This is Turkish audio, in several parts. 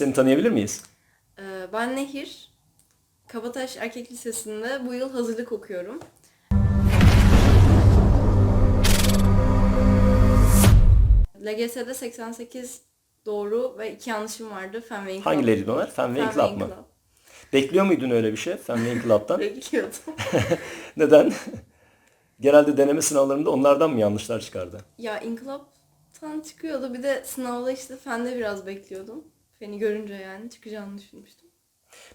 Seni tanıyabilir miyiz? Ee, Ben Nehir. Kabataş Erkek Lisesi'nde bu yıl hazırlık okuyorum. LGS'de 88 doğru ve 2 yanlışım vardı. Fen ve İnkılap. Hangileriydi onlar? Fen ve İnkılap mı? Bekliyor muydun öyle bir şey Fen ve İnkılap'tan? Bekliyordum. Neden? Genelde deneme sınavlarında onlardan mı yanlışlar çıkardı? ya İnkılap'tan çıkıyordu. Bir de sınavda işte fende biraz bekliyordum. Feni görünce yani çıkacağını düşünmüştüm.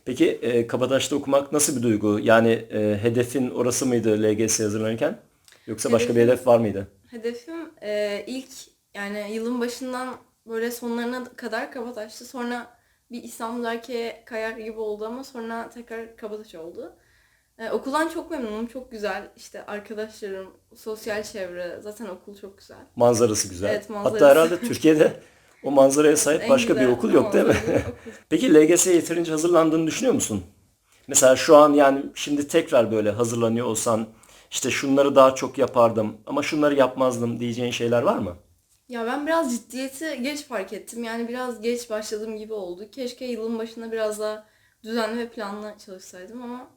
Peki e, Kabataş'ta okumak nasıl bir duygu? Yani e, hedefin orası mıydı LGS hazırlanırken? Yoksa başka bir Hedefim- hedef var mıydı? Hedefim e, ilk yani yılın başından böyle sonlarına kadar Kabataş'tı. Sonra bir İstanbul Erkeğe kayar gibi oldu ama sonra tekrar Kabataş oldu. E, okuldan çok memnunum. Çok güzel. İşte arkadaşlarım, sosyal çevre. Zaten okul çok güzel. Manzarası güzel. Evet, manzarası. Hatta herhalde Türkiye'de o manzaraya sahip başka bir güzel okul yok değil mi? Peki LGS'ye yeterince hazırlandığını düşünüyor musun? Mesela şu an yani şimdi tekrar böyle hazırlanıyor olsan işte şunları daha çok yapardım ama şunları yapmazdım diyeceğin şeyler var mı? Ya ben biraz ciddiyeti geç fark ettim. Yani biraz geç başladığım gibi oldu. Keşke yılın başında biraz daha düzenli ve planlı çalışsaydım ama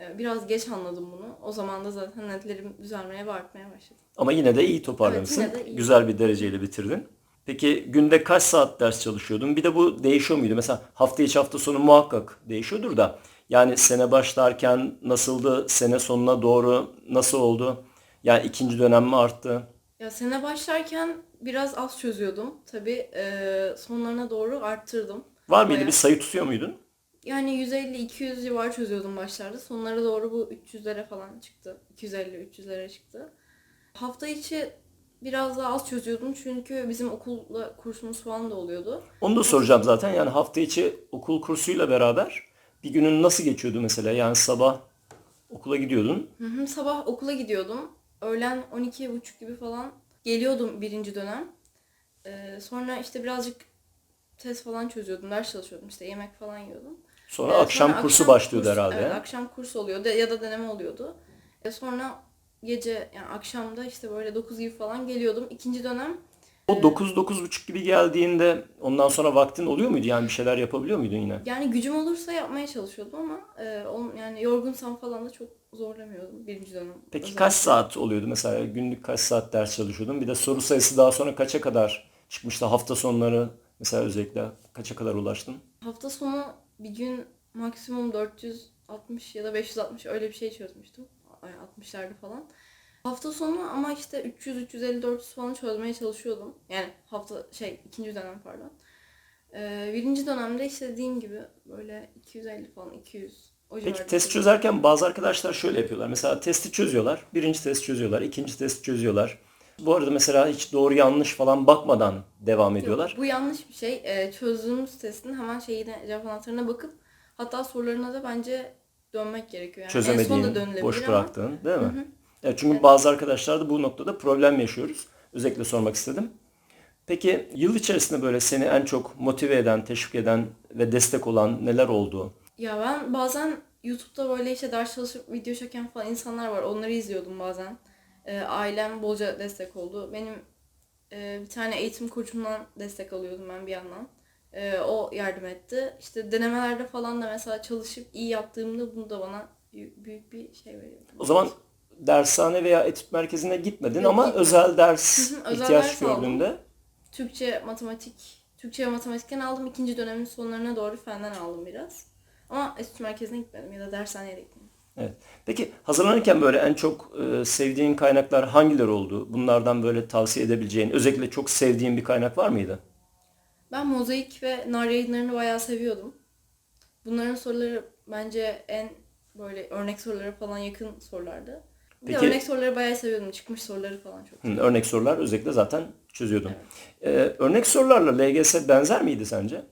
e, biraz geç anladım bunu. O zaman da zaten netlerim düzelmeye ve artmaya başladı. Ama yine de iyi toparlamışsın. Evet, yine de iyi. Güzel bir dereceyle bitirdin. Peki günde kaç saat ders çalışıyordun? Bir de bu değişiyor muydu? Mesela hafta içi hafta sonu muhakkak değişiyordur da. Yani sene başlarken nasıldı? Sene sonuna doğru nasıl oldu? Yani ikinci dönem mi arttı? Ya sene başlarken biraz az çözüyordum. Tabii e, sonlarına doğru arttırdım. Var mıydı Bayağı. bir sayı tutuyor muydun? Yani 150-200 civarı çözüyordum başlarda. Sonlara doğru bu 300'lere falan çıktı. 250-300'lere çıktı. Hafta içi biraz daha az çözüyordum çünkü bizim okulla kursumuz falan da oluyordu. Onu da soracağım zaten. Yani hafta içi okul kursuyla beraber bir günün nasıl geçiyordu mesela? Yani sabah okula gidiyordun. Hı hı, sabah okula gidiyordum. Öğlen 12.30 gibi falan geliyordum birinci dönem. Ee, sonra işte birazcık test falan çözüyordum. Ders çalışıyordum. işte yemek falan yiyordum. Sonra Ee, akşam sonra kursu akşam başlıyordu kurs- herhalde. Evet, akşam kurs oluyordu ya da deneme oluyordu. E, sonra gece yani akşamda işte böyle 9 gibi falan geliyordum. İkinci dönem O 9-9.30 gibi geldiğinde ondan sonra vaktin oluyor muydu? Yani bir şeyler yapabiliyor muydun yine? yani gücüm olursa yapmaya çalışıyordum ama e, on- yani yorgunsam falan da çok zorlamıyordum birinci dönem. Peki özellikle. kaç saat oluyordu mesela? Günlük kaç saat ders çalışıyordun? Bir de soru sayısı daha sonra kaça kadar çıkmıştı? Hafta sonları mesela özellikle kaça kadar ulaştın? Hafta sonu bir gün maksimum 460 ya da 560 öyle bir şey çözmüştüm. Ay, 60'larda falan. Hafta sonu ama işte 300 350 400 falan çözmeye çalışıyordum. Yani hafta şey ikinci dönem pardon. Ee, birinci dönemde işte dediğim gibi böyle 250 falan 200 o Peki test çözerken bazı arkadaşlar şöyle yapıyorlar. Mesela testi çözüyorlar. Birinci test çözüyorlar. ikinci test çözüyorlar. Bu arada mesela hiç doğru yanlış falan bakmadan devam ediyorlar. Yok, bu yanlış bir şey. Ee, çözdüğümüz testin hemen şeyine cevap anahtarına bakıp hatta sorularına da bence dönmek gerekiyor. Yani Çözemediğin, boş ama- bıraktığın değil mi? Evet, çünkü bazı arkadaşlar da bu noktada problem yaşıyoruz. Özellikle sormak istedim. Peki yıl içerisinde böyle seni en çok motive eden, teşvik eden ve destek olan neler oldu? Ya ben bazen YouTube'da böyle işte ders çalışıp video çeken falan insanlar var. Onları izliyordum bazen. Ee, ailem bolca destek oldu. Benim e, bir tane eğitim koçumdan destek alıyordum ben bir yandan. Ee, o yardım etti. İşte denemelerde falan da mesela çalışıp iyi yaptığımda bunu da bana büyük, bir şey veriyordu. O zaman dershane veya etüt merkezine gitmedin Yok, ama gitmedim. özel ders özel ihtiyaç ders aldım. gördüğünde Türkçe, matematik, Türkçe ve matematikten aldım. İkinci dönemin sonlarına doğru fenden aldım biraz. Ama etüt merkezine gitmedim ya da dershaneye de gitmedim. Evet. Peki hazırlanırken böyle en çok e, sevdiğin kaynaklar hangileri oldu? Bunlardan böyle tavsiye edebileceğin, özellikle çok sevdiğin bir kaynak var mıydı? Ben mozaik ve nar yayınlarını bayağı seviyordum. Bunların soruları bence en böyle örnek sorulara falan yakın sorulardı. Bir de Peki- örnek soruları bayağı seviyordum. Çıkmış soruları falan çok. Hı, örnek sorular özellikle zaten çözüyordun. Ee, örnek sorularla LGS benzer miydi sence?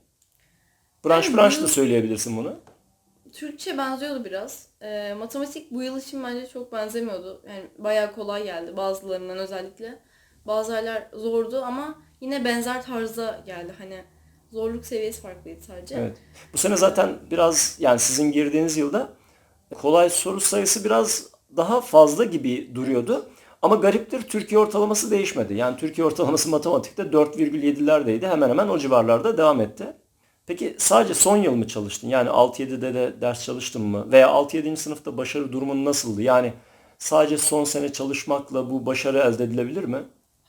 Branş Yani branş da söyleyebilirsin bunu. Türkçe benziyordu biraz. Ee, matematik bu yıl için bence çok benzemiyordu. Yani bayağı kolay geldi bazılarından özellikle. Bazı aylar zordu ama yine benzer tarzda geldi. Hani zorluk seviyesi farklıydı sadece. Evet. Bu sene zaten biraz yani sizin girdiğiniz yılda kolay soru sayısı biraz daha fazla gibi duruyordu. Ama gariptir Türkiye ortalaması değişmedi. Yani Türkiye ortalaması matematikte 4,7'lerdeydi. Hemen hemen o civarlarda devam etti. Peki sadece son yıl mı çalıştın? Yani 6-7'de de ders çalıştın mı? Veya 6-7. sınıfta başarı durumun nasıldı? Yani sadece son sene çalışmakla bu başarı elde edilebilir mi?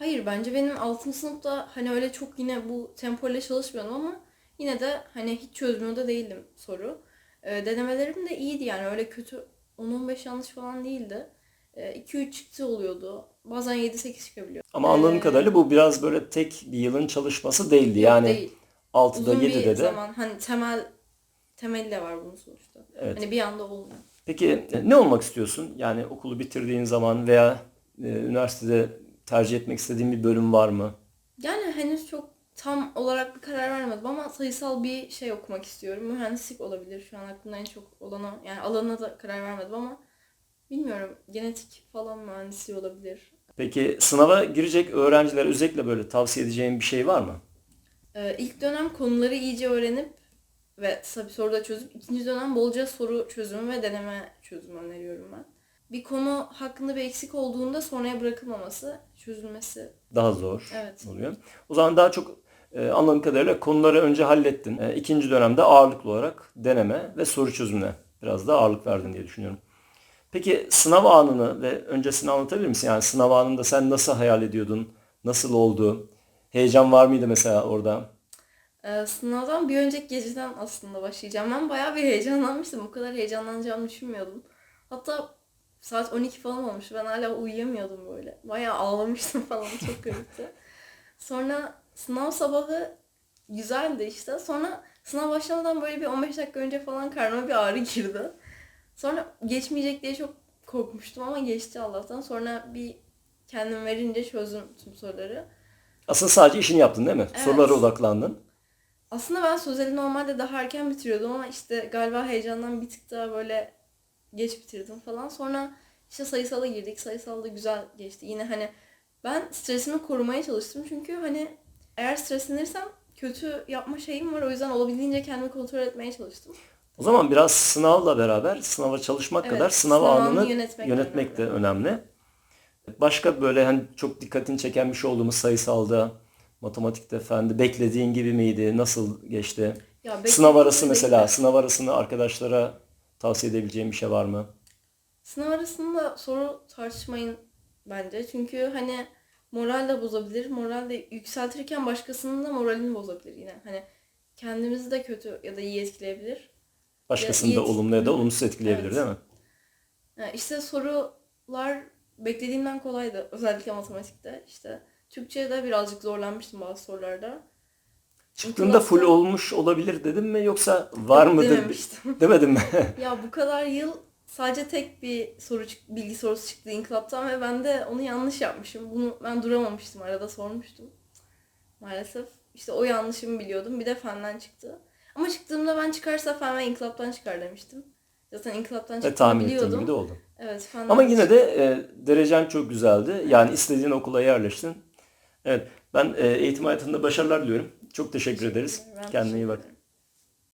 Hayır bence benim 6. sınıfta hani öyle çok yine bu tempoyla çalışmıyordum ama yine de hani hiç çözmüyor da değildim soru. Ee, denemelerim de iyiydi yani öyle kötü 10-15 yanlış falan değildi. Ee, 2-3 çıktı oluyordu. Bazen 7-8 çıkabiliyor. Ama anladığım Ee, kadarıyla bu biraz böyle tek bir yılın çalışması değildi. Yani değil. 6'da Uzun 7'de bir de. zaman hani temel temeli de var bunun sonuçta. Evet. Hani bir anda olmuyor. Peki e, ne olmak istiyorsun? Yani okulu bitirdiğin zaman veya e, üniversitede tercih etmek istediğin bir bölüm var mı? Yani henüz çok tam olarak bir karar vermedim ama sayısal bir şey okumak istiyorum. Mühendislik olabilir şu an aklımda en çok olan o. Yani alanına da karar vermedim ama bilmiyorum. Genetik falan mühendisliği olabilir. Peki sınava girecek öğrenciler özellikle böyle tavsiye edeceğin bir şey var mı? Ee, ilk dönem konuları iyice öğrenip ve soruda çözüp ikinci dönem bolca soru çözümü ve deneme çözümü öneriyorum ben. Bir konu hakkında bir eksik olduğunda sonraya bırakılmaması, çözülmesi. Daha zor Evet. oluyor. O zaman daha çok e, anladığım kadarıyla konuları önce hallettin. E, ikinci dönemde ağırlıklı olarak deneme ve soru çözümüne biraz daha ağırlık verdin diye düşünüyorum. Peki sınav anını ve öncesini anlatabilir misin? Yani sınav anında sen nasıl hayal ediyordun? Nasıl oldu? Heyecan var mıydı mesela orada? Ee, sınavdan bir önceki geceden aslında başlayacağım. Ben bayağı bir heyecanlanmıştım. Bu kadar heyecanlanacağımı düşünmüyordum. Hatta saat 12 falan olmuştu. Ben hala uyuyamıyordum böyle. Bayağı ağlamıştım falan. Çok garipti. Sonra sınav sabahı güzeldi işte. Sonra sınav başlamadan böyle bir 15 dakika önce falan karnıma bir ağrı girdi. Sonra geçmeyecek diye çok korkmuştum ama geçti Allah'tan. Sonra bir kendim verince çözdüm tüm soruları. Aslında sadece işini yaptın değil mi? Evet. Sorulara odaklandın. Aslında ben sözeli normalde daha erken bitiriyordum ama işte galiba heyecandan bir tık daha böyle geç bitirdim falan. Sonra işte sayısala girdik. Sayısal da güzel geçti. Yine hani ben stresimi korumaya çalıştım. Çünkü hani eğer streslenirsem kötü yapma şeyim var. O yüzden olabildiğince kendimi kontrol etmeye çalıştım. O zaman biraz sınavla beraber sınava çalışmak Evet, kadar sınav sınav anını yönetmek de yönetmek de önemli. Başka böyle hani çok dikkatini çeken bir şey oldu mu sayısalda, matematikte fen de beklediğin gibi miydi? Nasıl geçti? Ya Sınav arası mesela, sınav arasını arkadaşlara tavsiye edebileceğin bir şey var mı? Sınav arasında soru tartışmayın bence. Çünkü hani moral de bozabilir. Moral de yükseltirken başkasının da moralini bozabilir yine. Hani kendimizi de kötü ya da iyi etkileyebilir. Başkasını Ya, da olumlu ya da olumsuz etkileyebilir Evet. değil mi? Yani işte sorular beklediğimden kolaydı. Özellikle matematikte. İşte Türkçe'de birazcık zorlanmıştım bazı sorularda. Çıktığında full olmuş olabilir dedim mi yoksa var mıdır? dememiştim. Demedin mi? Ya bu kadar yıl sadece tek bir soru bilgi sorusu çıktı inkılaptan ve ben de onu yanlış yapmışım. Bunu ben duramamıştım. Arada sormuştum. Maalesef. İşte o yanlışımı biliyordum. Bir de fenden çıktı. Ama çıktığımda ben çıkarsa fen ve inkılaptan çıkar demiştim. Zaten inkılaptan Ve çıktığını tahmin ettiğim biliyordum. gibi de oldu. Evet, fenden Ama yine çıktı. de e, derecen çok güzeldi. Yani istediğin okula yerleştin. Evet. Ben e, eğitim hayatında başarılar diliyorum. Çok teşekkür ederiz. Ben Kendine iyi teşekkür bak.